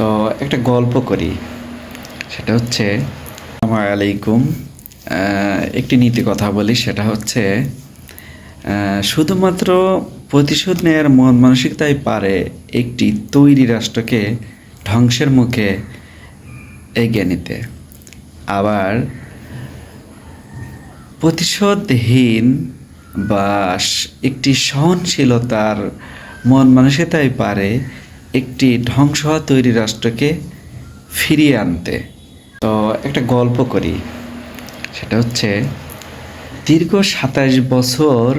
তো একটা গল্প করি। সেটা হচ্ছে আমার আলাইকুম। একটি নীতি কথা বলি, সেটা হচ্ছে শুধুমাত্র প্রতিশোধ নেওয়ার মন মানসিকতাই পারে একটি তৈরি রাষ্ট্রকে ধ্বংসের মুখে এগিয়ে নিতে। আবার প্রতিশোধহীন বা একটি সহনশীলতার মন মানসিকতাই পারে একটি ধ্বংস তৈরি রাষ্ট্রকে ফিরিয়ে আনতে। তো একটা গল্প করি। সেটা হচ্ছে, দীর্ঘ সাতাশ বছর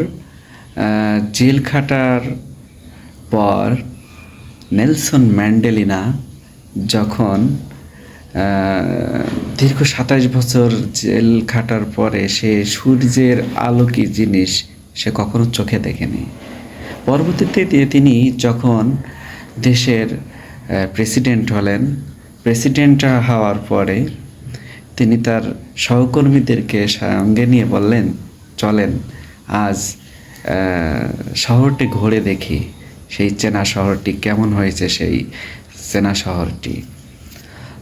জেল খাটার পর নেলসন ম্যান্ডেলিনা যখন দীর্ঘ সাতাশ বছর জেল খাটার পরে সে সূর্যের আলো কি জিনিস সে কখনো চোখে দেখেনি। পরবর্তীতে তিনি যখন দেশের প্রেসিডেন্ট হলেন। প্রেসিডেন্ট হওয়ার পরে তিনি তার সহকর্মীদেরকে সঙ্গে নিয়ে বললেন, চলেন, আজ শহরটি ঘুরে দেখি। সেই চেনা শহরটি কেমন হয়েছে সেই চেনা শহরটি।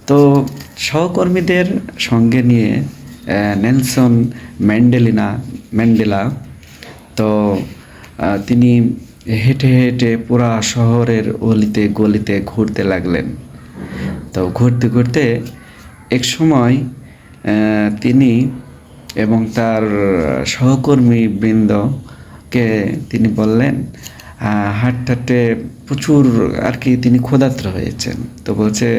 তো সহকর্মীদের সঙ্গে নিয়ে নেলসন ম্যান্ডেলিনা, ম্যান্ডেলা, তো তিনি হেঁটে হেঁটে পুরা শহরের অলিতে গলিতে ঘুরতে লাগলেন। তো ঘুরতে ঘুরতে এক সময় তিনি এবং তার সহকর্মী বৃন্দকে তিনি বললেন হাঁটতে প্রচুর আর কি তিনি ক্ষুধার্ত হয়েছেন। তো বলছে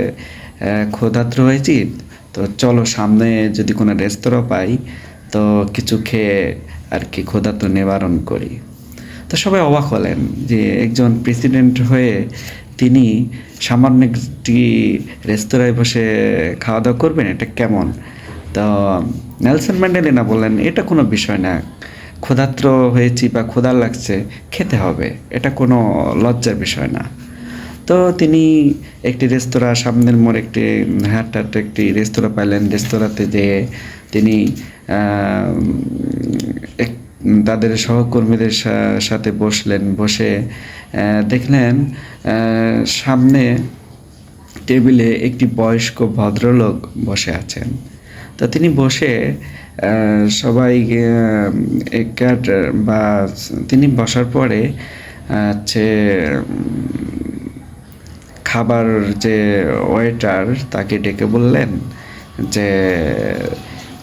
ক্ষুধার্ত হয়েছি? তো চলো সামনে যদি কোনো রেস্তোরাঁ পাই, তো কিছু খেয়ে আর কি ক্ষুধার্ত নিবারণ করি। তো সবাই অবাক হলেন যে একজন প্রেসিডেন্ট হয়ে তিনি সামান্য একটি রেস্তোরাঁয় বসে খাওয়া দাওয়া করবেন, এটা কেমন? তো নেলসন ম্যান্ডেলিনা বললেন, এটা কোনো বিষয় না। ক্ষুধার্ত হয়েছি বা ক্ষুধা লাগছে, খেতে হবে। এটা কোনো লজ্জার বিষয় না। তো তিনি একটি রেস্তোরাঁ, সামনের মোড় একটি হাঁটতে একটি রেস্তোরাঁ পাইলেন। রেস্তোরাঁতে যেয়ে তিনি তাদের সহকর্মীদের সাথে বসলেন বসে দেখলেন সামনে টেবিলে একটি বয়স্ক ভদ্রলোক বসে আছেন। তো তিনি বসে সবাই আহ, বা তিনি বসার পরে হচ্ছে খাবার যে ওয়েটার তাকে ডেকে বললেন যে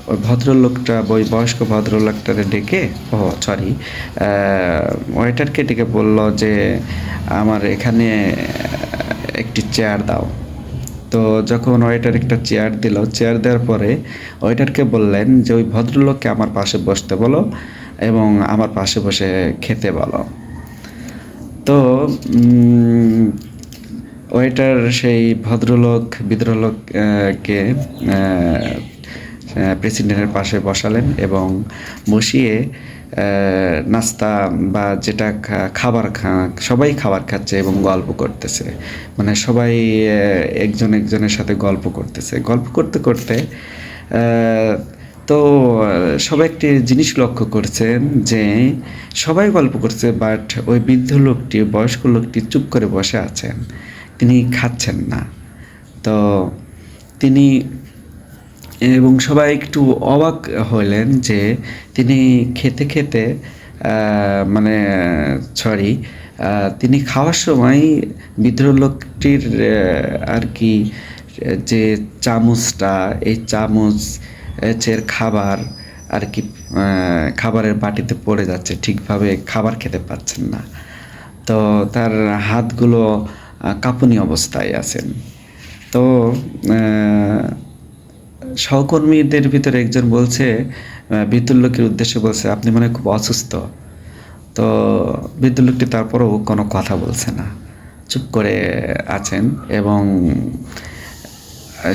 ওই ভদ্রলোকটা ওই বয়স্ক ভদ্রলোকটারে ডেকে, ও সরি ওয়েটারকে ডেকে বলল যে, আমার এখানে একটি চেয়ার দাও। তো যখন ওয়েটার একটা চেয়ার দিল চেয়ার দেওয়ার পরে ওয়েটারকে বললেন যে, ওই ভদ্রলোককে আমার পাশে বসতে বলো এবং আমার পাশে বসে খেতে বলো। তো ওয়েটার সেই ভদ্রলোক বিদ্রলোক কে প্রেসিডেন্টের পাশে বসালেন এবং বসিয়ে নাস্তা বা যেটা খাবার খা, সবাই খাবার খাচ্ছে এবং গল্প করতেছে। মানে সবাই একজন একজনের সাথে গল্প করতেছে। গল্প করতে করতে তো সবাই একটি জিনিস লক্ষ্য করছেন যে সবাই গল্প করছে, বাট ওই বৃদ্ধ লোকটি, বয়স্ক লোকটি চুপ করে বসে আছেন। তিনি খাচ্ছেন না। তো, তিনি এবং সবাই একটু অবাক হলেন যে তিনি খেতে খেতে মানে সরি তিনি খাওয়ার সময় বৃদ্ধ লোকটির আর কি, যে চামচটা, এই চামচ এর খাবার আর কি খাবারের বাটিতে পড়ে যাচ্ছে, ঠিকভাবে খাবার খেতে পাচ্ছেন না। তো তার হাতগুলো কাঁপুনি অবস্থায় আছেন। তো সহকর্মীদের ভিতরে একজন বলছে আহ, বৃদ্ধ লোকের উদ্দেশ্যে বলছে আপনি মনে খুব অসুস্থ। তো বৃদ্ধ লোকটি তারপরেও কোনো কথা বলছে না। চুপ করে আছেন এবং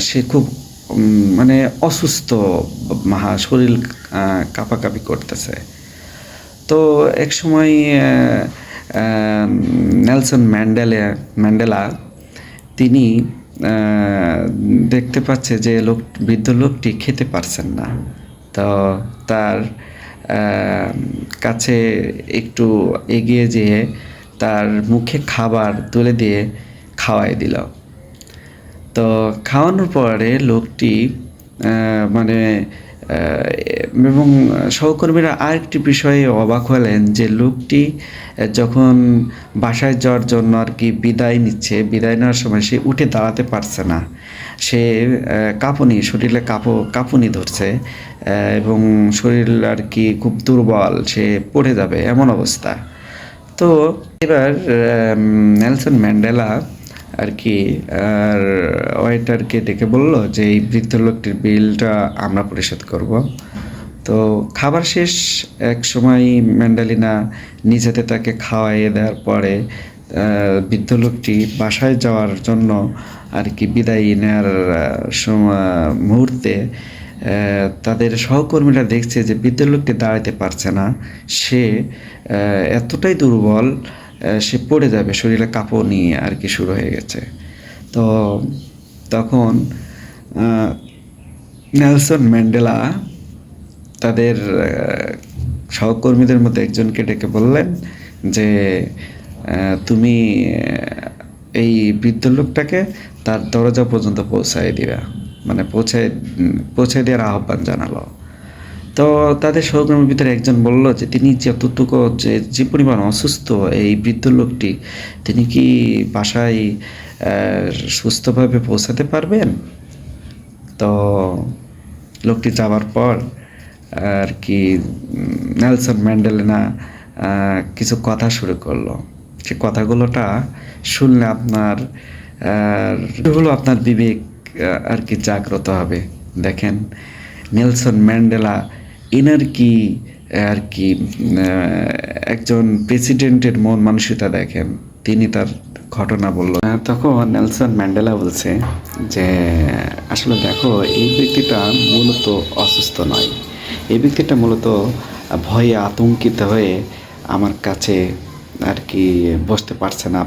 সে খুব মানে অসুস্থ শরীর কাঁপাকাঁপি করতেছে। তো এক সময় নেলসন ম্যান্ডেলা ম্যান্ডেলা তিনি দেখতে পাচ্ছে যে লোক, বৃদ্ধ লোকটি খেতে পারছেন না। তো তার কাছে একটু এগিয়ে যেয়ে তার মুখে খাবার তুলে দিয়ে খাওয়াই দিল। তো খাওয়ানোর পরে লোকটি মানে এবং সহকর্মীরা আরেকটি বিষয়ে অবাক হলেন যে লোকটি যখন বাসায় যাওয়ার জন্য আর কি বিদায় নিচ্ছে, বিদায় নেওয়ার সময় সে উঠে দাঁড়াতে পারছে না। সে কাঁপুনি, শরীরে কাঁপো, কাঁপুনি ধরছে এবং শরীর আর কি খুব দুর্বল, সে পড়ে যাবে, এমন অবস্থা। তো এবার নেলসন ম্যান্ডেলা আর কি, আর ওয়েটারকে ডেকে বলল যে, এই বৃদ্ধ লোকটির বিলটা আমরা পরিশোধ করব। তো খাবার শেষ, এক সময় ম্যান্ডালিনা নিজেতে তাকে খাওয়াইয়ে দেওয়ার পরে বৃদ্ধ লোকটি বাসায় যাওয়ার জন্য আর কি বিদায় নেওয়ার সময় মুহূর্তে তাদের সহকর্মীরা দেখছে যে বৃদ্ধ লোকটি দাঁড়াতে পারছে না। সে এতটাই দুর্বল সে পড়ে যাবে, শরীরে কাপড় নিয়ে আর কি শুরু হয়ে গেছে। তো তখন নেলসন ম্যান্ডেলা তাদের সহকর্মীদের মধ্যে একজনকে ডেকে বললেন যে তুমি এই বৃদ্ধ লোকটাকে তার দরজা পর্যন্ত পৌঁছায় দিবা। মানে পৌঁছায় পৌঁছায় দেওয়ার আহ্বান জানালো। তো তাদের সহকর্মীর ভিতরে একজন বলল যে, তিনি যতটুকু যে যে পরিমাণ অসুস্থ এই বৃদ্ধ লোকটি, তিনি কি বাসায় সুস্থভাবে পৌঁছাতে পারবেন? তো লোকটি যাওয়ার পর, আর কি নেলসন ম্যান্ডেলিনা কিছু কথা শুরু করল। সে কথাগুলোটা শুনলে আপনার হলো আপনার বিবেক আর কি জাগ্রত হবে। দেখেন, নেলসন ম্যান্ডেলা এনার কি, আর কি একজন প্রেসিডেন্টের মন মানসিকতা দেখেন, তিনি তার ঘটনা বলল। তখন নেলসন ম্যান্ডেলা বলছে যে, আসলে দেখো, এই ব্যক্তিটা মূলত অসুস্থ নয়। এই ব্যক্তিটা মূলত ভয়ে আতঙ্কিত হয়ে আমার কাছে আর কি বসতে পারছে না